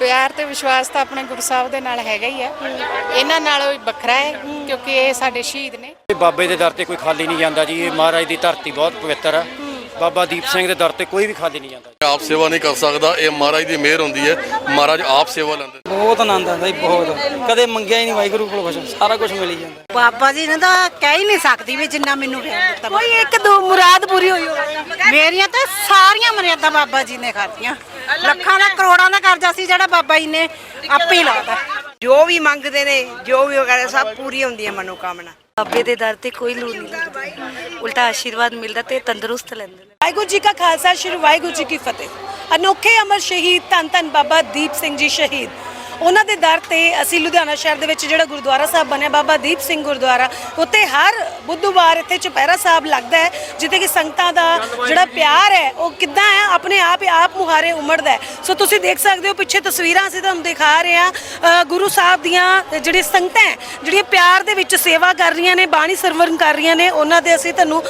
ਪਿਆਰ ਤੇ ਵਿਸ਼ਵਾਸ ਤਾਂ ਆਪਣੇ ਗੁਰੂ ਸਾਹਿਬ ਦੇ ਨਾਲ ਹੈਗਾ ਹੀ ਆ। ਇਹਨਾਂ ਨਾਲੋਂ ਵੱਖਰਾ ਹੈ ਕਿਉਂਕਿ ਇਹ ਸਾਡੇ ਸ਼ਹੀਦ ਨੇ। ਬਾਬੇ ਦੇ ਦਰ ਤੇ ਕੋਈ ਖਾਲੀ ਨਹੀਂ ਜਾਂਦਾ ਜੀ ਇਹ ਮਹਾਰਾਜ ਦੀ ਧਰਤੀ ਬਹੁਤ ਪਵਿੱਤਰ ਆ। ਬਾਬਾ ਦੀਪ ਸਿੰਘ ਦੇ ਦਰ ਤੇ ਕੋਈ ਵੀ ਖਾਲੀ ਨਹੀਂ ਜਾਂਦਾ ਆਪ ਸੇਵਾ ਨਹੀਂ ਕਰ ਸਕਦਾ ਇਹ ਮਹਾਰਾਜ ਦੀ ਮਿਹਰ ਹੁੰਦੀ ਹੈ। ਮਹਾਰਾਜ ਆਪ ਸੇਵਾ ਲੈਂਦੇ ਬਹੁਤ ਆਨੰਦ ਆਉਂਦਾ ਜੀ ਬਹੁਤ। ਕਦੇ ਮੰਗਿਆ ਹੀ ਨਹੀਂ ਵਾਹਿਗੁਰੂ ਕੋਲ ਕੁਛ ਸਾਰਾ ਕੁਝ ਮਿਲ ਹੀ ਜਾਂਦਾ। ਬਾਬਾ ਜੀ ਨੇ ਤਾਂ ਕਹਿ ਹੀ ਨਹੀਂ ਸਕਦੀ ਵੀ ਜਿੰਨਾ ਮੈਨੂੰ ਪਿਆਰ ਦਿੱਤਾ। ਕੋਈ ਇੱਕ ਦੋ ਮੁਰਾਦ ਪੂਰੀ ਹੋਈ ਹੋਵੇ। ਮੇਰੀਆਂ ਤਾਂ ਸਾਰੀਆਂ ਮਰਿਆਦਾ ਬਾਬਾ ਜੀ ਨੇ ਕਰਤੀਆਂ ਲੱਖਾਂ ਦਾ ਕਰੋੜਾਂ ਦਾ ਕਰਜ਼ਾ ਸੀ ਜਿਹੜਾ ਬਾਬਾ ਜੀ ਨੇ ਆਪੇ ਹੀ ਲਾਤਾ। ਜੋ ਵੀ ਮੰਗਦੇ ਨੇ ਜੋ ਵੀ ਕਰਦੇ ਸਭ ਪੂਰੀ ਹੁੰਦੀ ਹੈ ਮਨੋਕਾਮਨਾ। ਬਾਬੇ ਦੇ ਦਰ ਤੇ ਕੋਈ ਲੋੜ ਨਹੀਂ ਲੱਗਦੀ ਉਲਟਾ ਆਸ਼ੀਰਵਾਦ ਮਿਲਦਾ ਤੇ ਤੰਦਰੁਸਤ ਲੈਂਦੇ ਨੇ। ਵਾਹਿਗੁਰੂ ਜੀ ਕਾ ਖਾਲਸਾ ਸ਼੍ਰੀ ਵਾਹਿਗੁਰੂ ਜੀ ਕੀ ਫਤਿਹ। ਅਨੋਖੇ ਅਮਰ ਸ਼ਹੀਦ ਧੰਨ ਧੰਨ ਬਾਬਾ ਦੀਪ ਸਿੰਘ ਜੀ ਸ਼ਹੀਦ। ਉਹਨਾਂ ਦੇ ਦਰ ਤੇ ਅਸੀਂ ਲੁਧਿਆਣਾ ਸ਼ਹਿਰ ਦੇ ਵਿੱਚ ਜਿਹੜਾ ਗੁਰਦੁਆਰਾ ਸਾਹਿਬ ਬਣਿਆ ਬਾਬਾ ਦੀਪ ਸਿੰਘ ਗੁਰਦੁਆਰਾ ਉੱਤੇ ਹਰ ਬੁੱਧਵਾਰ ਇੱਥੇ ਚੁਪਹਿਰਾ ਸਾਹਿਬ ਲੱਗਦਾ ਹੈ ਜਿੱਥੇ ਕਿ ਸੰਗਤਾਂ ਦਾ ਜਿਹੜਾ ਪਿਆਰ ਹੈ ਉਹ ਕਿੱਦਾਂ ਹੈ ਆਪਣੇ ਆਪ ਹੀ ਆਪ ਮੁਹਾਰੇ ਉਮੜਦਾ ਹੈ। ਸੋ ਤੁਸੀਂ ਦੇਖ ਸਕਦੇ ਹੋ ਪਿੱਛੇ ਤਸਵੀਰਾਂ ਅਸੀਂ ਤੁਹਾਨੂੰ ਦਿਖਾ ਰਹੇ ਹਾਂ ਗੁਰੂ ਸਾਹਿਬ ਦੀਆਂ ਜਿਹੜੀ ਸੰਗਤਾਂ ਜਿਹੜੀਆਂ ਪਿਆਰ ਦੇ ਵਿੱਚ ਸੇਵਾ ਕਰ ਰਹੀਆਂ ਨੇ ਬਾਣੀ ਸਰਵਰਨ ਕਰ ਰਹੀਆਂ ਨੇ ਉਹਨਾਂ ਦੇ ਅਸੀਂ ਤੁਹਾਨੂੰ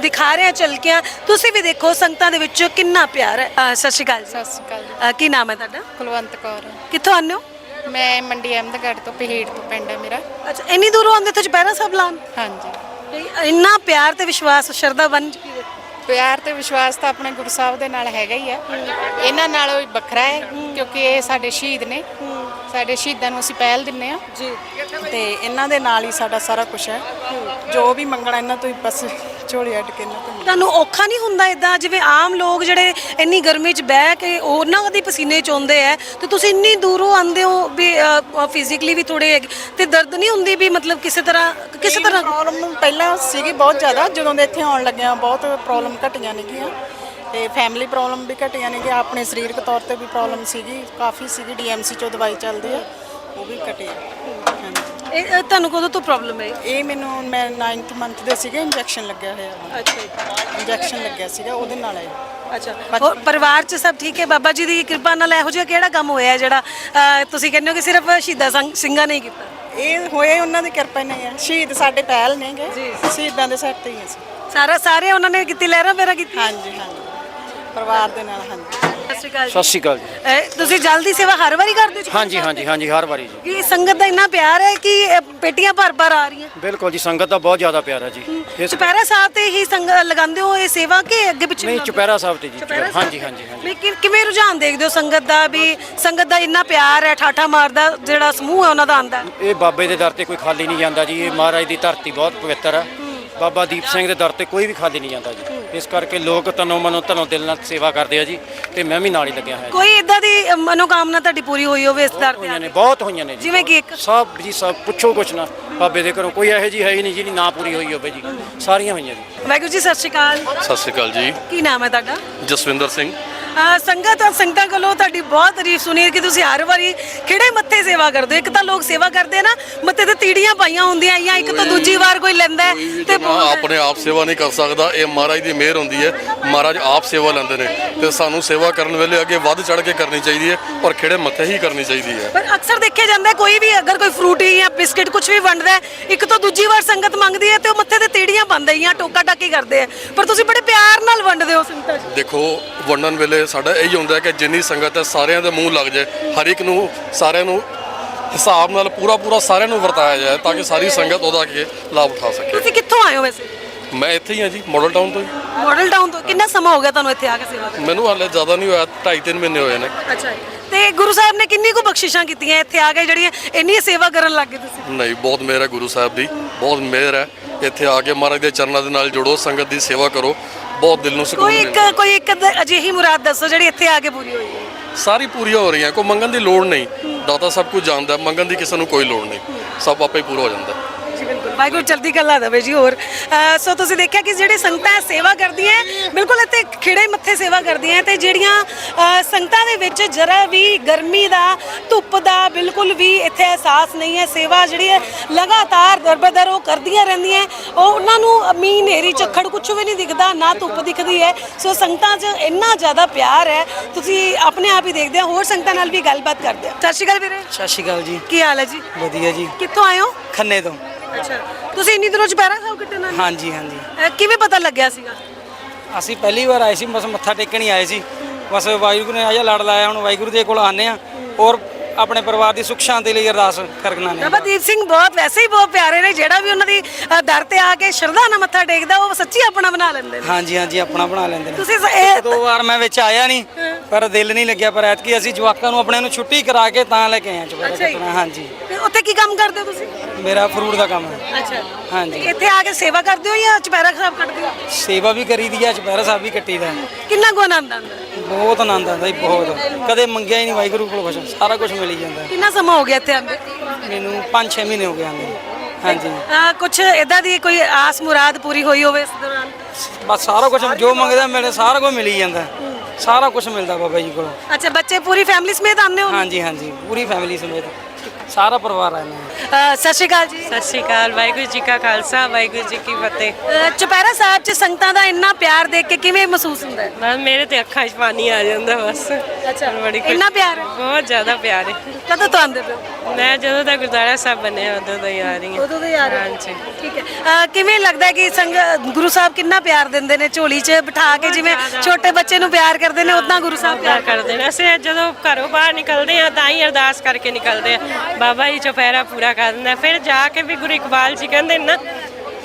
ਦਿਖਾ ਰਹੇ ਹਾਂ ਚਲਕਿਆਂ ਤੁਸੀਂ ਵੀ ਦੇਖੋ ਸੰਗਤਾਂ ਦੇ ਵਿੱਚ ਕਿੰਨਾ ਪਿਆਰ ਹੈ। ਸਤਿ ਸ਼੍ਰੀ ਅਕਾਲ। ਸਤਿ ਸ਼੍ਰੀ ਅਕਾਲ ਕੀ ਨਾਮ ਹੈ ਤੁਹਾਡਾ? ਕੁਲਵੰਤ ਕੌਰ। ਕਿੱਥੋਂ ਆਉਂਦੇ ਹੋ ਮੈਂ ਮੰਡੀ ਅਹਿਮਦਗੜ੍ਹ ਤੋਂ ਪਹੇੜ ਤੋਂ ਪਿੰਡ ਹੈ ਮੇਰਾ। ਅੱਛਾ ਇੰਨੀ ਦੂਰੋਂ ਆਉਂਦੇ ਤੇ ਚੁਪਹਿਰਾ ਸਾਹਿਬ ਲਾਉਣ? ਹਾਂਜੀ। ਇੰਨਾ ਪਿਆਰ ਤੇ ਵਿਸ਼ਵਾਸ ਸ਼ਰਧਾ ਬਣ ਚੁੱਕੀ ਹੈ। ਪਿਆਰ ਤੇ ਵਿਸ਼ਵਾਸ ਤਾਂ ਆਪਣੇ ਗੁਰੂ ਸਾਹਿਬ ਦੇ ਨਾਲ ਹੈਗਾ ਹੀ ਆ ਇਹਨਾਂ ਨਾਲੋਂ ਵੱਖਰਾ ਹੈ ਕਿਉਂਕਿ ਇਹ ਸਾਡੇ ਸ਼ਹੀਦ ਨੇ। ਸਾਡੇ ਸ਼ਹੀਦਾਂ ਨੂੰ ਅਸੀਂ ਪਹਿਲ ਦਿੰਨੇ ਆ। ਜੀ। ਤੇ ਇਹਨਾਂ ਦੇ ਨਾਲ ਹੀ ਸਾਡਾ ਸਾਰਾ ਕੁਝ ਹੈ। ਜੋ ਵੀ ਮੰਗਣਾ ਇਹਨਾਂ ਤੋਂ ਹੀ ਬਸ ਝੋਲੀ ਅੱਡ ਕੇ ਇਹਨਾਂ ਤੋਂ ਤੁਹਾਨੂੰ ਔਖਾ ਨਹੀਂ ਹੁੰਦਾ ਇਦਾਂ ਜਿਵੇਂ ਆਮ ਲੋਕ ਜਿਹੜੇ ਇੰਨੀ ਗਰਮੀ 'ਚ ਬਹਿ ਕੇ ਉਹਨਾਂ ਦੀ ਪਸੀਨੇ ਚੋਂਦੇ ਐ ਤੇ ਤੁਸੀਂ ਇੰਨੀ ਦੂਰੋਂ ਆਉਂਦੇ ਹੋ ਵੀ ਫਿਜ਼ੀਕਲੀ ਵੀ ਥੋੜੇ ਤੇ ਦਰਦ ਨਹੀਂ ਹੁੰਦੀ ਵੀ ਮਤਲਬ ਕਿਸੇ ਤਰ੍ਹਾਂ ਕਿਸੇ ਤਰ੍ਹਾਂ? ਪ੍ਰੋਬਲਮ ਪਹਿਲਾਂ ਸੀਗੀ ਬਹੁਤ ਜ਼ਿਆਦਾ। ਜਦੋਂ ਦੇ ਇੱਥੇ ਆਉਣ ਲੱਗਿਆ ਬਹੁਤ ਪ੍ਰੋਬਲਮ ਘਟੀਆਂ ਨੇਗੀਆਂ ਤੇ ਫੈਮਿਲੀ ਪ੍ਰੋਬਲਮ ਵੀ ਘਟੀਆਂ ਨੇ ਕਿ ਆਪਣੇ ਸਰੀਰਕ ਤੌਰ ਤੇ ਵੀ ਪ੍ਰੋਬਲਮ ਸੀਗੀ ਕਾਫੀ ਸੀਗੀ ਡੀਐਮਸੀ ਚੋਂ ਦਵਾਈ ਚੱਲਦੀ ਆ ਉਹ ਵੀ ਘਟੀ ਹਾਂਜੀ। ਇਹ ਇਹ ਤੁਹਾਨੂੰ ਕਦੋਂ ਤੋਂ ਪ੍ਰੋਬਲਮ ਹੈ ਇਹ ਮੈਨੂੰ ਮੈਂ 9th ਮੰਥ ਦੇ ਸੀਗੇ ਇੰਜੈਕਸ਼ਨ ਲੱਗਿਆ ਹੋਇਆ ਅੱਛਾ ਇੰਜੈਕਸ਼ਨ ਲੱਗਿਆ ਸੀਗਾ ਉਹਦੇ ਨਾਲ ਆਇਆ ਅੱਛਾ। ਹੋਰ ਪਰਿਵਾਰ 'ਚ ਸਭ ਠੀਕ ਹੈ? ਬਾਬਾ ਜੀ ਦੀ ਕਿਰਪਾ ਨਾਲ ਇਹੋ ਜਿਹਾ ਕਿਹੜਾ ਕੰਮ ਹੋਇਆ ਜਿਹੜਾ ਤੁਸੀਂ ਕਹਿੰਦੇ ਹੋ ਕਿ ਸਿਰਫ ਸ਼ਹੀਦਾਂ ਸਿੰਘ- ਸਿੰਘਾਂ ਨੇ ਹੀ ਕੀਤਾ? ਇਹ ਹੋਏ ਉਹਨਾਂ ਦੀ ਕਿਰਪਾ ਨਹੀਂ ਹੈ ਸ਼ਹੀਦ ਸਾਡੇ ਪਹਿਲ ਨੇਗੇ। ਸ਼ਹੀਦਾਂ ਦੇ ਸਿਰ ਤੇ ਹੀ ਅਸੀਂ। ਸਾਰਾ ਸਾਰੇ ਉਹਨਾਂ ਨੇ ਕੀਤੀ ਲਹਿਰਾਂ ਮੇਰਾ ਕੀਤੀ ਹਾਂਜੀ ਹਾਂਜੀ। ਪਰਿਵਾਰ ਦੇ ਨਾਲ ਹਾਂਜੀ। ਸਤਿ ਸ਼੍ਰੀ ਅਕਾਲ ਸਤਿ ਸ਼੍ਰੀ ਅਕਾਲ ਜੀ। ਇਹ ਤੁਸੀਂ ਜਲਦੀ ਸੇਵਾ ਹਰ ਵਾਰੀ ਕਰਦੇ ਹੋ ਹਾਂਜੀ ਹਾਂਜੀ ਹਾਂਜੀ ਹਰ ਵਾਰੀ ਜੀ। ਕਿ ਸੰਗਤ ਦਾ ਇੰਨਾ ਪਿਆਰ ਹੈ ਕਿ ਇਹ ਪੇਟੀਆਂ ਭਰ ਭਰ ਆ ਰਹੀਆਂ? ਬਿਲਕੁਲ ਜੀ ਸੰਗਤ ਦਾ ਬਹੁਤ ਜ਼ਿਆਦਾ ਪਿਆਰ ਹੈ ਜੀ। ਇਸ ਚੁਪਹਿਰਾ ਸਾਹਿਬ ਤੇ ਹੀ ਸੰਗ ਲਗਾਉਂਦੇ ਹੋ ਇਹ ਸੇਵਾ ਕਿ ਅੱਗੇ ਪਿੱਛੇ ਨਹੀਂ ਹੋ? ਚੁਪਹਿਰਾ ਸਾਹਿਬ ਤੇ ਜੀ ਚੁਪਹਿਰਾ ਹਾਂਜੀ ਹਾਂਜੀ ਹਾਂਜੀ। ਵੀ ਕਿ- ਕਿਵੇਂ ਰੁਝਾਨ ਦੇਖਦੇ ਹੋ ਸੰਗਤ ਦਾ ਵੀ ਸੰਗਤ ਦਾ ਇੰਨਾ ਪਿਆਰ ਹੈ ਠਾਠਾ ਮਾਰਦਾ ਜਿਹੜਾ ਸਮੂਹ ਹੈ ਉਹਨਾਂ ਦਾ ਆਂਦਾ ਇਹ ਬਾਬੇ ਦੇ ਦਰ ਤੇ ਕੋਈ ਖਾਲੀ ਨਹੀਂ ਜਾਂਦਾ ਜੀ ਇਹ ਮਹਾਰਾਜ ਦੀ ਧਰਤੀ ਬਹੁਤ ਪਵਿੱਤਰ ਆ ਬਾਬਾ ਦੀਪ ਸਿੰਘ ਦੇ ਦਰ ਤੇ ਕੋਈ ਵੀ ਖਾਲੀ ਨਹੀਂ ਜਾਂਦਾ ਜੀ। ਇਸ ਕਰਕੇ ਲੋਕ ਤਨੋਂ ਮਨੋਂ ਧਨੋਂ ਦਿਲ ਨਾਲ ਸੇਵਾ ਕਰਦੇ ਆ ਜੀ ਤੇ ਮੈਂ ਵੀ ਨਾਲ ਹੀ ਲੱਗਿਆ ਹੋਇਆ ਜੀ। ਕੋਈ ਇਦਾਂ ਦੀ ਮਨੋਕਾਮਨਾ ਤੁਹਾਡੀ ਪੂਰੀ ਹੋਈ ਹੋਵੇ ਇਸ ਦਰ ਤੇ ਹੋਈਆਂ ਨੇ ਬਹੁਤ ਹੋਈਆਂ ਨੇ ਜੀ ਜਿਵੇਂ ਕਿ ਇੱਕ ਸਭ ਜੀ ਸਭ ਪੁੱਛੋ ਕੁਛ ਨਾ। ਬਾਬੇ ਦੇ ਘਰੋਂ ਕੋਈ ਇਹੋ ਜੀ ਹੈ ਹੀ ਨਹੀਂ ਜਿਹਦੀ ਨਾ ਪੂਰੀ ਹੋਈ ਹੋਵੇ ਜੀ। ਸਾਰੀਆਂ ਹੋਈਆਂ ਜੀ। ਵਾਹਿਗੁਰੂ ਜੀ ਸਤਿ ਸ਼੍ਰੀ ਅਕਾਲ। ਸਤਿ ਸ਼੍ਰੀ ਅਕਾਲ ਜੀ। ਕੀ ਨਾਮ ਹੈ ਤੁਹਾਡਾ? ਜਸਵਿੰਦਰ ਸਿੰਘ। ਸੰਗਤ ਔਰ ਸੰਗਤਾਂ ਕੋਲੋਂ ਤੁਹਾਡੀ ਬਹੁਤ ਤਾਰੀਫ ਸੁਣੀ ਹੈ ਕਿ ਤੁਸੀਂ ਹਰ ਵਾਰੀ ਖਿਹੜੇ ਮੱਥੇ ਸੇਵਾ ਕਰਦੇ ਹੋ। ਇੱਕ ਤਾਂ ਲੋਕ ਸੇਵਾ ਕਰਦੇ ਨਾ ਮੱਥੇ ਤੇ ਤੀੜੀਆਂ ਪਾਈਆਂ ਹੁੰਦੀਆਂ ਜਾਂ ਇੱਕ ਤਾਂ ਦੂਜੀ ਵਾਰ ਕੋਈ ਲੈਂਦਾ ਹੈ ਤੇ ਜਮਾਂ ਆਪਣੇ ਆਪ ਸੇਵਾ ਨਹੀਂ ਕਰ ਸਕਦਾ। ਇਹ ਮਹਾਰਾਜ ਦੀ ਮਿਹਰ ਹੁੰਦੀ ਹੈ। ਮਹਾਰਾਜ ਆਪ ਸੇਵਾ ਲੈਂਦੇ ਨੇ ਤੇ ਸਾਨੂੰ ਸੇਵਾ ਕਰਨ ਵੇਲੇ ਅੱਗੇ ਵੱਧ ਚੜ ਕੇ ਕਰਨੀ ਚਾਹੀਦੀ ਹੈ ਪਰ ਖਿਹੜੇ ਮੱਥੇ ਹੀ ਕਰਨੀ ਚਾਹੀਦੀ ਹੈ। ਪਰ ਅਕਸਰ ਦੇਖਿਆ ਜਾਂਦਾ ਕੋਈ ਵੀ ਅਗਰ ਕੋਈ ਫਰੂਟੀ ਜਾਂ ਬਿਸਕਟ ਕੁਝ ਵੀ ਵੰਡਦਾ ਹੈ ਇੱਕ ਤੋਂ ਦੂਜੀ ਵਾਰ ਸੰਗਤ ਮੰਗਦੀ ਹੈ ਤੇ ਉਹ ਮੱਥੇ ਤੇ ਤੀੜੀਆਂ ਪਾਉਂਦੇ ਜਾਂ ਟੋਕਾ ਟਾਕੀ ਕਰਦੇ ਆ ਪਰ ਤੁਸੀਂ ਬੜੇ ਪਿਆਰ ਨਾਲ ਵੰਡਦੇ ਹੋ ਸੰਗਤਾਂ ਦੇਖੋ ਵੰਡਣ ਵੇਲੇ ਸਾਡਾ ਇਹੀ ਹੁੰਦਾ ਕਿ ਜਿੰਨੀ ਸੰਗਤ ਹੈ ਸਾਰਿਆਂ ਦੇ ਮੂੰਹ ਲੱਗ ਜਾਏ ਹਰ ਇੱਕ ਨੂੰ ਸਾਰਿਆਂ ਨੂੰ ਹਿਸਾਬ ਨਾਲ ਪੂਰਾ ਪੂਰਾ ਸਾਰਿਆਂ ਨੂੰ ਵਰਤਾਇਆ ਜਾਏ ਤਾਂ ਕਿ ਸਾਰੀ ਸੰਗਤ ਉਹਦਾ ਅੱਗੇ ਲਾਭ ਉਠਾ ਸਕੇ। ਤੁਸੀਂ ਕਿੱਥੋਂ ਆਏ ਹੋ ਵੈਸੇ? ਮੈਂ ਇੱਥੇ ਹੀ ਹਾਂ ਜੀ ਮਾਡਲ ਟਾਊਨ ਤੋਂ ਹੀ। ਮਾਡਲ ਟਾਊਨ ਤੋਂ। ਕਿੰਨਾ ਸਮਾਂ ਹੋ ਗਿਆ ਤੁਹਾਨੂੰ ਇੱਥੇ ਆ ਕੇ ਸੇਵਾ ਕਰਨ? ਮੈਨੂੰ ਹਾਲੇ ਜ਼ਿਆਦਾ ਨਹੀਂ ਹੋਇਆ 2.5 ਮਹੀਨੇ ਹੋਏ ਨੇ। ਅੱਛਾ ਤੇ ਗੁਰੂ ਸਾਹਿਬ ਨੇ ਕਿੰਨੀ ਕੁ ਬਖਸ਼ਿਸ਼ਾਂ ਕੀਤੀਆਂ ਇੱਥੇ ਆ ਕੇ ਜਿਹੜੀਆਂ ਇੰਨੀ ਸੇਵਾ ਕਰਨ ਲੱਗ ਗਏ ਤੁਸੀਂ? ਨਹੀਂ ਬਹੁਤ ਮਿਹਰ ਹੈ ਗੁਰੂ ਸਾਹਿਬ ਦੀ ਬਹੁਤ ਮਿਹਰ ਹੈ। ਇੱਥੇ ਆ ਕੇ ਮਹਾਰਾਜ ਦੇ ਚਰਨਾਂ ਦੇ ਨਾਲ ਜੁੜੋ ਸੰਗਤ ਦੀ ਸੇਵਾ ਕਰੋ। ਬਹੁਤ ਦਿਲ ਨੂੰ ਸਕੂਨ ਕੋਈ ਮਿਲਦਾ। ਇੱਕ ਕੋਈ ਇੱਕ ਅੱਧ- ਅਜਿਹੀ ਮੁਰਾਦ ਦੱਸੋ ਜਿਹੜੀ ਇੱਥੇ ਆ ਕੇ ਪੂਰੀ ਹੋਈ ਹੈ ਸਾਰੀ ਪੂਰੀਆਂ ਹੋ ਰਹੀਆਂ ਕੋਈ ਮੰਗਣ ਦੀ ਲੋੜ ਨਹੀਂ। ਦਾਤਾ ਸਭ ਕੁਝ ਜਾਣਦਾ ਹੈ, ਮੰਗਣ ਦੀ ਕਿਸੇ ਨੂੰ ਕੋਈ ਲੋੜ ਨਹੀਂ। ਸਭ ਆਪੇ ਹੀ ਪੂਰਾ ਹੋ ਜਾਂਦਾ। ਹੈ। ਵਾਹਿਗੁਰੂ ਚੜ੍ਹਦੀ ਕਲਾ ਦੇਵੇ ਜੀ ਹੋਰ। ਅਹ ਸੋ ਤੁਸੀਂ ਦੇਖਿਆ ਕਿ ਜਿਹੜੇ ਸੰਗਤਾਂ ਸੇਵਾ ਕਰਦੀਆਂ ਬਿਲਕੁਲ ਇੱਥੇ ਖਿੜੇ ਮੱਥੇ ਸੇਵਾ ਕਰਦੀਆਂ ਤੇ ਜਿਹੜੀਆਂ ਅਹ ਸੰਗਤਾਂ ਦੇ ਵਿੱਚ ਜਰਾ ਵੀ ਗਰਮੀ ਦਾ ਧੁੱਪ ਦਾ ਬਿਲਕੁਲ ਵੀ ਇੱਥੇ ਅਹਿਸਾਸ ਨਹੀਂ ਹੈ। ਸੇਵਾ ਜਿਹੜੀ ਹੈ ਲਗਾਤਾਰ ਦਰਬਦਰ ਉਹ ਕਰਦੀਆਂ ਰਹਿੰਦੀਆਂ ਉਹ ਉਹਨਾਂ ਨੂੰ ਮੀਂਹ ਹਨੇਰੀ ਝੱਖੜ ਕੁਝ ਵੀ ਨਹੀਂ ਦਿਖਦਾ ਨਾ ਧੁੱਪ ਦਿਖਦੀ ਹੈ। ਸੋ ਸੰਗਤਾਂ 'ਚ ਇੰਨਾ ਜ਼ਿਆਦਾ ਪਿਆਰ ਹੈ। ਤੁਸੀਂ ਆਪਣੇ ਆਪ ਹੀ ਦੇਖਦੇ ਹੋ ਹੋਰ ਸੰਗਤਾਂ ਨਾਲ ਵੀ ਗੱਲਬਾਤ ਕਰਦੇ ਹੋ। ਸਤਿ ਸ਼੍ਰੀ ਅਕਾਲ ਵੀਰੇ। ਸਤਿ ਸ਼੍ਰੀ ਅਕਾਲ ਜੀ। ਕੀ ਹਾਲ ਹੈ ਜੀ? ਵਧੀਆ ਜੀ। ਕਿੱਥੋਂ ਆਏ ਹੋ? ਖੰਨੇ ਤੋਂ। ਅੱਛਾ। ਤੁਸੀਂ ਇੰਨੀ ਦੂਰੋਂ ਚੁਪਹਿਰਾ ਸਾਹਿਬ ਕਿਤੇ ਨਾ ਹਾਂਜੀ ਹਾਂਜੀ। ਕਿਵੇਂ ਪਤਾ ਲੱਗਿਆ ਸੀਗਾ? ਅਸੀਂ ਪਹਿਲੀ ਵਾਰ ਆਏ ਸੀ ਬਸ ਮੱਥਾ ਟੇਕਣ ਹੀ ਆਏ ਸੀ। ਬਸ ਵਾਹਿਗੁਰੂ ਨੇ ਆਇਆ ਲੜ ਲਾਇਆ ਹੁਣ ਵਾਹਿਗੁਰੂ ਦੇ ਕੋਲ ਆਨੇ ਆ ਔਰ ਆਪਣੇ ਪਰਿਵਾਰ ਦੀ ਸੁੱਖ ਸ਼ਾਂਤੀ ਲਈ ਅਰਦਾਸ ਕਰਨਾ ਨੇ। ਬਾਬਾ ਦੀਪ ਸਿੰਘ ਬਹੁਤ ਵੈਸੇ ਹੀ ਬਹੁਤ ਪਿਆਰੇ ਨੇ ਜਿਹੜਾ ਵੀ ਉਹਨਾਂ ਦੀ ਅ, ਦਰ ਤੇ ਆ ਕੇ ਸ਼ਰਧਾ ਨਾਲ ਮੱਥਾ ਟੇਕਦਾ ਉਹ ਸੱਚੀ ਆਪਣਾ ਬਣਾ ਲੈਂਦੇ ਨੇ। ਹਾਂਜੀ ਹਾਂਜੀ ਆਪਣਾ ਬਣਾ ਲੈਂਦੇ ਨੇ। ਤੁਸੀਂ ਸ- ਇਹ ਦੋ ਵਾਰ ਮੈਂ ਵਿੱਚ ਆਇਆ ਨਹੀਂ ਪਰ ਦਿਲ ਨਹੀਂ ਲੱਗਿਆ ਪਰ ਐਤਕੀ ਅਸੀਂ ਜਵਾਕਾਂ ਨੂੰ ਆਪਣੇ ਨੂੰ ਛੁੱਟੀ ਕਰਾ ਕੇ ਤਾਂ ਲੈ ਕੇ ਆਏ ਹਾਂ ਚੁਪਹਿਰਾ ਅੱਛਾ ਜੀ। ਕੱਟਣਾ ਹਾਂਜੀ। ਤੇ ਉੱਥੇ ਕੀ ਕੰਮ ਕਰਦੇ ਹੋ ਤੁਸੀਂ? ਮੇਰਾ ਫਰੂਟ ਦਾ ਕੰਮ ਹੈ। ਅੱਛਾ। ਹਾਂਜੀ। ਇੱਥੇ ਆ ਕੇ ਸੇਵਾ ਕਰਦੇ ਹੋ ਜਾਂ ਚੁਪਹਿਰਾ ਸਾਹਿਬ ਕੱਟਦੇ ਹੋ? ਸੇਵਾ ਵੀ ਕਰੀਦੀ ਆ ਚੁਪਹਿਰਾ ਸਾਹਿਬ ਵੀ ਕੱਟੀਦਾ ਕਿੰਨਾ ਕੁ ਆਨੰਦ ਆਉਂਦਾ? ਬਹੁਤ ਆਨੰਦ ਆਉਂਦਾ ਜੀ ਬਹੁਤ। ਕਦੇ ਮੰਗਿਆ ਹੀ ਨਹੀਂ ਵਾਹਿਗੁਰੂ ਕੋਲ ਕੁਛ। ਸਾਰਾ ਕੁਝ ਮਿਲ ਹੀ ਜਾਂਦਾ। ਕਿੰਨਾ ਸਮਾਂ ਹੋ ਗਿਆ ਇੱਥੇ ਆਂਦੇ ਮੈਨੂੰ 5-6 ਮਹੀਨੇ ਹੋ ਗਏ ਆਂਦੇ। ਹਾਂਜੀ। ਕੁਝ ਇਦਾਂ ਦੀ ਕੋਈ ਆਸ ਮੁਰਾਦ ਪੂਰੀ ਹੋਈ ਹੋਵੇ ਇਸ ਦੌਰਾਨ? ਬਸ ਸਾਰਾ ਕੁਝ ਜੋ ਮੰਗਦਾ ਮਿਲੇ ਸਾਰਾ ਕੁਝ ਮਿਲ ਹੀ ਜਾਂਦਾ। ਸਾਰਾ ਕੁਝ ਮਿਲਦਾ ਬਾਬਾ ਜੀ ਕੋਲੋਂ। ਅੱਛਾ ਬੱਚੇ ਪੂਰੀ ਫੈਮਿਲੀ ਸਮੇਤ ਆਉਂਦੇ ਹੋ? ਹਾਂਜੀ ਹਾਂਜੀ। ਪੂਰੀ ਫੈਮਿਲੀ ਸਮੇਤ। ਸਾਰਾ ਪਰਿਵਾਰ ਆਇਆ ਹੈ ਅ, ਸਤਿ ਸ਼੍ਰੀ ਅਕਾਲ ਜੀ। ਸਤਿ ਸ਼੍ਰੀ ਅਕਾਲ ਵਾਹਿਗੁਰੂ ਜੀ ਕਾ ਖਾਲਸਾ ਵਾਹਿਗੁਰੂ ਜੀ ਕੀ ਫਤਿਹ। ਅ, ਚੁਪਹਿਰਾ ਸਾਹਿਬ 'ਚ ਸੰਗਤਾਂ ਦਾ ਇੰਨਾ ਪਿਆਰ ਦੇਖ ਕੇ ਕਿਵੇਂ ਮਹਿਸੂਸ ਹੁੰਦਾ ਹੈ? ਬਸ ਮੇਰੇ ਤੇ ਅੱਖਾਂ 'ਚ ਪਾਣੀ ਆ ਜਾਂਦਾ ਬਸ। ਅੱਛਾ ਬੜੀ ਖੁਸ਼ੀ- ਇੰਨਾ ਪਿਆਰ ਹੈ? ਬਹੁਤ ਜ਼ਿਆਦਾ ਪਿਆਰ ਹੈ। ਕਦੋਂ ਤੋਂ ਆਉਂਦੇ ਹੋ? ਮੈਂ ਜਦੋਂ ਦਾ ਗੁਰਦੁਆਰਾ ਸਾਹਿਬ ਬਣਿਆ ਉਦੋਂ ਦਾ ਹੀ ਆ ਰਹੀ ਹਾਂ। ਉਦੋਂ ਦੇ ਆ ਰਹੇ ਹੋ? ਹਾਂਜੀ। ਠੀਕ ਹੈ। ਅ, ਕਿਵੇਂ ਲੱਗਦਾ ਹੈ ਕਿ ਸੰਗ ਗੁਰੂ ਸਾਹਿਬ ਕਿੰਨਾ ਪਿਆਰ ਦਿੰਦੇ ਨੇ ਝੋਲੀ 'ਚ ਬਿਠਾ ਕੇ? ਜਿਵੇਂ ਛੋਟੇ ਬੱਚੇ ਨੂੰ ਪਿਆਰ ਕਰਦੇ ਨੇ ਉਦਾਂ ਗੁਰੂ ਸਾਹਿਬ ਪਿਆਰ ਪਿਆਰ ਕਰਦੇ ਨੇ। ਅਸੀਂ ਜਦੋਂ ਘਰੋਂ ਬਾਹਰ ਨਿਕਲਦੇ ਆ ਤਾਂ ਹੀ ਅਰਦਾਸ ਕਰਕੇ ਨਿਕਲਦੇ ਆ ਬਾਬਾ ਜੀ ਚੁਪਹਿਰਾ ਪੂਰਾ ਕਰ ਦਿੰਦਾ ਫਿਰ ਜਾ ਕੇ ਵੀ ਗੁਰੂ ਇਕਬਾਲ ਜੀ ਕਹਿੰਦੇ ਨੇ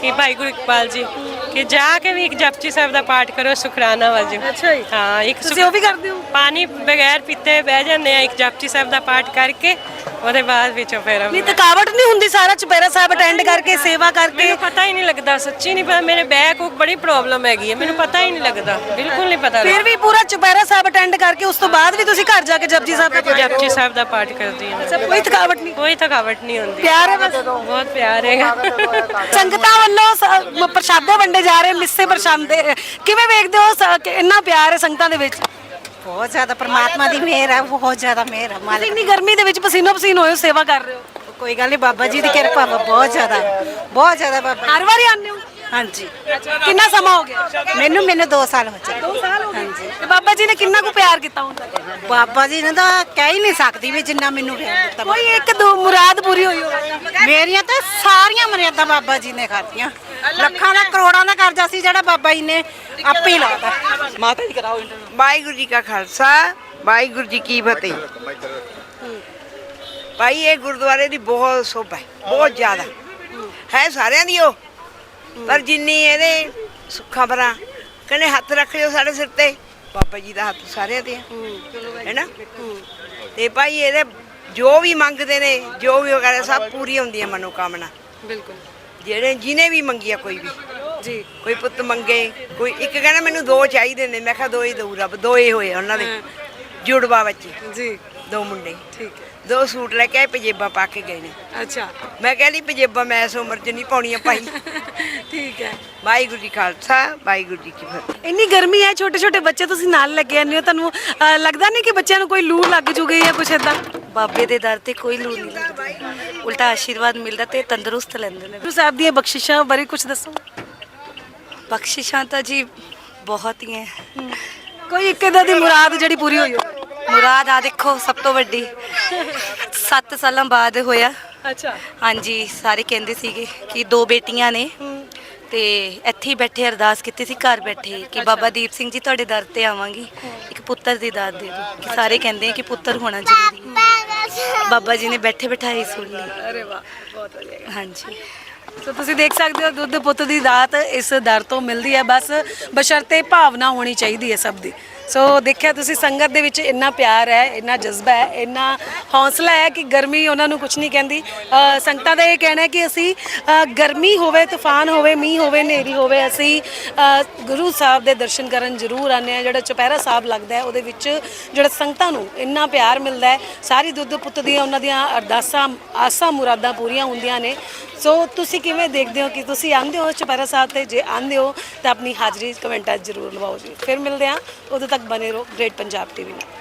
ਕਿ ਭਾਈ ਗੁਰੂ ਇਕਬਾਲ ਜੀ ਕਿ ਜਾ ਕੇ ਵੀ ਇੱਕ ਜਪਜੀ ਸਾਹਿਬ ਦਾ ਪਾਠ ਕਰੋ ਸ਼ੁਕਰਾਨਾ ਵਾਜੋ। ਅੱਛਾ ਜੀ। ਹਾਂ ਇੱਕ ਤੁਸੀਂ ਉਹ ਵੀ ਕਰਦੇ ਹੋ? ਪਾਣੀ ਬਗੈਰ ਪੀਤੇ ਬਹਿ ਜਾਂਦੇ ਆ ਇੱਕ ਜਪਜੀ ਸਾਹਿਬ ਦਾ ਪਾਠ ਕਰਕੇ ਉਹਦੇ ਬਾਅਦ ਵਿੱਚ ਫਿਰ ਨਹੀਂ ਥਕਾਵਟ ਨਹੀਂ ਹੁੰਦੀ ਸਾਰਾ ਚੁਪਹਿਰਾ ਸਾਹਿਬ ਅਟੈਂਡ ਕਰਕੇ ਸੇਵਾ ਕਰਕੇ? ਮੈਨੂੰ ਪਤਾ ਹੀ ਨਹੀਂ ਲੱਗਦਾ ਸੱਚੀ ਨਹੀਂ ਪਤਾ ਮੇਰੇ ਬੈਕ ਨੂੰ ਬੜੀ ਪ੍ਰੋਬਲਮ ਹੈਗੀ ਹੈ ਮੈਨੂੰ ਪਤਾ ਹੀ ਨਹੀਂ ਲੱਗਦਾ ਬਿਲਕੁਲ ਨਹੀਂ ਪਤਾ ਫਿਰ ਵੀ ਪੂਰਾ ਚੁਪਹਿਰਾ ਸਾਹਿਬ ਅਟੈਂਡ ਕਰਕੇ ਉਸ ਤੋਂ ਬਾਅਦ ਵੀ ਤੁਸੀਂ ਘਰ ਜਾ ਕੇ ਜਪਜੀ ਸਾਹਿਬ ਦਾ ਲੱਗਦਾ ਜਪਜੀ ਸਾਹਿਬ ਦਾ ਪਾਠ ਕਰਦੀ ਹਾਂ ਅੱਛਾ ਕੋਈ ਥਕਾਵਟ ਨਹੀਂ? ਕੋਈ ਥਕਾਵਟ ਨਹੀਂ ਹੁੰਦੀ। ਪਿਆਰ ਹੈ ਬਸ? ਬਹੁਤ ਪਿਆਰ ਹੈਗਾ ਸੰਗਤਾਂ ਵੱਲੋਂ ਸ- ਮ- ਪ੍ਰਸ਼ਾਦੇ ਵੰਡੇ ਜਾ ਰਹੇ ਮਿੱਸੇ ਪ੍ਰਸ਼ਾਦੇ। ਕਿਵੇਂ ਵੇਖਦੇ ਹੋ ਸ- ਕਿ ਇੰਨਾ ਪਿਆਰ ਹੈ ਸੰਗਤਾਂ ਦੇ ਵਿੱਚ? ਬਹੁਤ ਜ਼ਿਆਦਾ ਪਰਮਾਤਮਾ ਦੀ ਮਿਹਰ ਹੈ ਬਹੁਤ ਜ਼ਿਆਦਾ ਮਿਹਰ ਹੈ ਤੁਸੀਂ ਇੰਨੀ ਗਰਮੀ ਦੇ ਵਿੱਚ ਪਸੀਨੋ ਪਸੀਨ ਹੋਏ ਹੋ ਸੇਵਾ ਕਰ ਰਹੇ ਹੋ। ਕੋਈ ਗੱਲ ਨਹੀਂ ਬਾਬਾ ਜੀ ਦੀ ਕਿਰਪਾ ਵਾ ਬਹੁਤ ਜ਼ਿਆਦਾ ਬਹੁਤ ਜ਼ਿਆਦਾ ਬਾਬਾ ਹਰ ਵਾਰੀ ਆਉਂਦੇ ਹੋ? ਹਾਂਜੀ। ਕਿੰਨਾ ਸਮਾਂ ਹੋ ਗਿਆ? ਮੈਨੂੰ ਮੈਨੂੰ 2 ਸਾਲ ਹੋ ਚੁੱਕੇ। 2 ਸਾਲ ਹੋ ਗਏ। ਤੇ ਬਾਬਾ ਜੀ ਨੇ ਕਿੰਨਾ ਕੁ ਪਿਆਰ ਕੀਤਾ ਹੁੰਦਾ ਬਾਬਾ ਜੀ ਨੇ ਤਾਂ ਕਹਿ ਹੀ ਨਹੀਂ ਸਕਦੀ ਵੀ ਜਿੰਨਾ ਮੈਨੂੰ ਪਿਆਰ ਦਿੱਤਾ ਕੋਈ ਇੱਕ ਦੋ ਮੁਰਾਦ ਪੂਰੀ ਹੋਈ ਹੋਵੇ। ਮੇਰੀਆਂ ਤਾਂ ਸਾਰੀਆਂ ਮਰਿਆਦਾ ਬਾਬਾ ਜੀ ਨੇ ਖਾਤੀਆਂ ਲੱਖਾਂ ਦਾ ਕਰੋੜਾਂ ਦਾ ਕਰਜ਼ਾ ਸੀ ਜਿਹੜਾ ਬਾਬਾ ਜੀ ਨੇ ਆਪੇ ਹੀ ਲਾਤਾ। ਮਾਤਾ ਜੀ ਕਰਾਓ ਇੰਟਰਵਿਊ। ਵਾਹਿਗੁਰੂ ਜੀ ਕਾ ਖਾਲਸਾ ਵਾਹਿਗੁਰੂ ਜੀ ਕੀ ਫਤਿਹ। ਭਾਈ ਇਹ ਗੁਰਦੁਆਰੇ ਦੀ ਬਹੁਤ ਸੋਭਾ ਹੈ ਬਹੁਤ ਜ਼ਿਆਦਾ। ਹੈ ਸਾਰਿਆਂ ਦੀ ਉਹ। ਪਰ ਜਿੰਨੀ ਇਹਦੇ ਸੁੱਖਾਂ ਭਰਾ ਕਹਿੰਦੇ ਹੱਥ ਰੱਖ ਲਿਓ ਸਾਡੇ ਸਿਰ ਤੇ। ਬਾਬਾ ਜੀ ਦਾ ਹੱਥ ਸਾਰਿਆਂ ਤੇ ਹੈ ਹੈਨਾ? ਤੇ ਭਾਈ ਇਹਦੇ ਜੋ ਵੀ ਮੰਗਦੇ ਨੇ ਜੋ ਵੀ ਕਰਦੇ ਸਭ ਪੂਰੀ ਹੁੰਦੀ ਹੈ ਮਨੋਕਾਮਨਾ। ਬਿਲਕੁਲ। ਜਿਹੜੇ ਜਿਹਨੇ ਵੀ ਮੰਗੀ ਆ ਕੋਈ ਵੀ। ਜੀ ਕੋਈ ਪੁੱਤ ਮੰਗੇ ਕੋਈ ਇੱਕ ਕਹਿੰਦਾ ਮੈਨੂੰ ਦੋ ਚਾਹੀਦੇ ਨੇ ਮੈਂ ਕਿਹਾ ਦੋ ਹੀ ਦਊ ਰੱਬ ਦੋ ਹੀ ਹੋਏ ਉਹਨਾਂ ਦੇ। ਜੁੜਵਾ ਬੱਚੇ ਜੀ। ਦੋ ਮੁੰਡੇ। ਠੀਕ ਹੈ। ਦੋ ਸੂਟ ਲੈ ਕੇ ਆਏ ਪਜੇਬਾਂ ਪਾ ਕੇ ਗਏ ਨੇ। ਅੱਛਾ। ਮੈਂ ਕਹਿੰਦੀ ਪਜੇਬਾਂ ਮੈਂ ਇਸ ਉਮਰ 'ਚ ਨਹੀਂ ਪਾਉਣੀਆਂ ਭਾਈ। ਠੀਕ ਹੈ। ਵਾਹਿਗੁਰੂ ਜੀ ਖਾਲਸਾ ਵਾਹਿਗੁਰੂ ਜੀ ਕੀ ਫਤਿਹ। ਇੰਨੀ ਗਰਮੀ ਹੈ ਛੋਟੇ ਛੋਟੇ ਬੱਚੇ ਤੁਸੀਂ ਨਾਲ ਲੱਗੇ ਜਾਂਦੇ ਹੋ ਤੁਹਾਨੂੰ ਅਹ, ਲੱਗਦਾ ਨਹੀਂ ਕਿ ਬੱਚਿਆਂ ਨੂੰ ਕੋਈ ਲੂ ਲੱਗ ਜੂਗੀ ਜਾਂ ਕੁਛ ਇਦਾਂ ਬਾਬੇ ਦੇ ਦਰ ਤੇ ਕੋਈ ਲੂ ਨਹੀਂ ਲੱਗਦੀ ਉਲਟਾ ਆਸ਼ੀਰਵਾਦ ਮਿਲਦਾ ਤੇ ਤੰਦਰੁਸਤ ਲੈਂਦੇ ਨੇ। ਗੁਰੂ ਸਾਹਿਬ ਦੀਆਂ ਬਖਸ਼ਿਸ਼ਾਂ ਬਾਰੇ ਕੁਝ ਦੱਸੋ। ਬਖਸ਼ਿਸ਼ਾਂ ਤਾਂ ਜੀ ਬਹੁਤ ਹੀ ਹੈ। ਕੋਈ ਇੱਕ ਇਦਾਂ ਦੀ ਮੁਰਾਦ ਜਿਹੜੀ ਪੂਰੀ ਹੋਈ ਹੋਵੇ। ਮੁਰਾਦ ਆ ਦੇਖੋ ਸਭ ਤੋਂ ਵੱਡੀ। 7 ਸਾਲਾਂ ਬਾਅਦ ਹੋਇਆ। ਅੱਛਾ। ਹਾਂਜੀ ਸਾਰੇ ਕਹਿੰਦੇ ਸੀਗੇ ਕਿ ਦੋ ਬੇਟੀਆਂ ਨੇ। ਤੇ ਇੱਥੇ ਹੀ ਬੈਠੇ ਅਰਦਾਸ ਕੀਤੀ ਸੀ ਘਰ ਬੈਠੇ ਕਿ ਬਾਬਾ ਦੀਪ ਸਿੰਘ ਜੀ ਤੁਹਾਡੇ ਦਰ ਤੇ ਆਵਾਂਗੀ। ਇੱਕ ਪੁੱਤਰ ਦੀ ਦਾਤ ਦੇ ਦਿਓ। ਕਿ ਸਾਰੇ ਕਹਿੰਦੇ ਆ ਕਿ ਪੁੱਤਰ ਹੋਣਾ ਜ਼ਰੂਰੀ ਹੈ। ਬਾਬਾ ਜੀ ਨੇ ਬੈਠੇ ਬਿਠਾਈ ਸੁਣ ਲਈ। ਅਰੇ ਵਾਹ ਬਹੁਤ ਵਧੀਆ ਹਾਂਜੀ। ਸੋ ਤੁਸੀਂ ਦੇਖ ਸਕਦੇ ਹੋ ਦੁੱਧ ਪੁੱਤ ਦੀ ਦਾਤ ਇਸ ਦਰ ਤੋਂ ਮਿਲਦੀ ਹੈ। ਬਸ ਬਸ਼ਰਤੇ ਭਾਵਨਾ ਹੋਣੀ ਚਾਹੀਦੀ ਹੈ ਸਭ ਦੀ। ਸੋ ਦੇਖਿਆ ਤੁਸੀਂ ਸੰਗਤ ਦੇ ਵਿੱਚ ਇੰਨਾ ਪਿਆਰ ਹੈ ਇੰਨਾ ਜਜ਼ਬਾ ਹੈ ਇੰਨਾ ਹੌਸਲਾ ਹੈ ਕਿ ਗਰਮੀ ਉਹਨਾਂ ਨੂੰ ਕੁਝ ਨਹੀਂ ਕਹਿੰਦੀ। ਅ, ਸੰਗਤਾਂ ਦਾ ਇਹ ਕਹਿਣਾ ਹੈ ਕਿ ਅਸੀਂ ਅ, ਗਰਮੀ ਹੋਵੇ ਤੂਫਾਨ ਹੋਵੇ ਮੀਂਹ ਹੋਵੇ ਹਨੇਰੀ ਹੋਵੇ ਅਸੀਂ ਅ, ਗੁਰੂ ਸਾਹਿਬ ਦੇ ਦਰਸ਼ਨ ਕਰਨ ਜ਼ਰੂਰ ਆਉਂਦੇ ਹਾਂ। ਜਿਹੜਾ ਚੁਪਹਿਰਾ ਸਾਹਿਬ ਲੱਗਦਾ ਹੈ ਉਹਦੇ ਵਿੱਚ ਜਿਹੜਾ ਸੰਗਤਾਂ ਨੂੰ ਇੰਨਾ ਪਿਆਰ ਮਿਲਦਾ ਹੈ। ਸਾਰੀ ਦੁੱਧ ਪੁੱਤ ਦੀਆਂ ਉਹਨਾਂ ਦੀਆਂ ਅਰਦਾਸਾਂ ਆਸਾਂ ਮੁਰਾਦਾਂ ਪੂਰੀਆਂ ਹੁੰਦੀਆਂ ਨੇ। ਸੋ ਤੁਸੀਂ ਕਿਵੇਂ ਦੇਖਦੇ ਹੋ ਕਿ ਤੁਸੀਂ ਆਂਦੇ ਹੋ ਚੁਪਹਿਰਾ ਸਾਹਿਬ ਤੇ? ਜੇ ਆਂਦੇ ਹੋ ਤਾਂ ਆਪਣੀ ਹਾਜ਼ਰੀ ਕਮੈਂਟਾਂ 'ਚ ਜ਼ਰੂਰ ਲਵਾਓ ਜੀ। ਫਿਰ ਮਿਲਦੇ ਹਾਂ। ਉਦੋਂ ਤੱਕ ਤੱਕ ਬਨੇ ਰਹੋ ਗ੍ਰੇਟ ਪੰਜਾਬ ਟੀਵੀ ਨਾਲ।